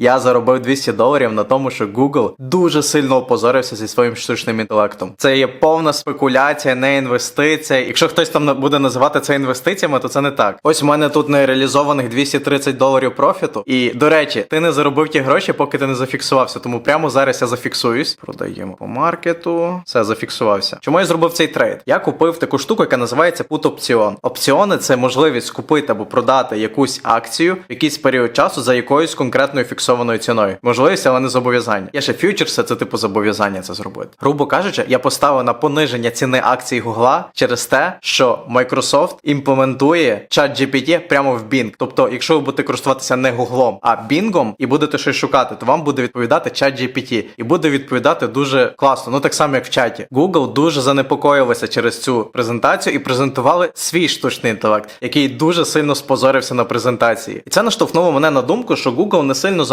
Я заробив 200 доларів на тому, що Google дуже сильно опозорився зі своїм штучним інтелектом. Це є повна спекуляція, не інвестиція. Якщо хтось там буде називати це інвестиціями, то це не так. Ось у мене тут нереалізованих 230 доларів профіту. І до речі, ти не заробив ті гроші, поки ти не зафіксувався. Тому прямо зараз я зафіксуюсь. Продаємо по маркету. Все, зафіксувався. Чому я зробив цей трейд? Я купив таку штуку, яка називається put опціон. Опціони це можливість купити або продати якусь акцію в якийсь період часу за якоюсь конкретною фіксованою ціною. Можливість, але не зобов'язання. Є ще фьючерси, це типу зобов'язання це зробити. Грубо кажучи, я поставив на пониження ціни акцій Гугла через те, що Microsoft імплементує чат GPT прямо в Bing. Тобто, якщо ви будете користуватися не Гуглом, а Бінгом і будете щось шукати, то вам буде відповідати чат GPT. і буде відповідати дуже класно. Ну так само, як в чаті. Google дуже занепокоїлися через цю презентацію і презентували свій штучний інтелект, який дуже сильно спозорився на презентації. І це наштовхнуло мене на думку, що Google не сильно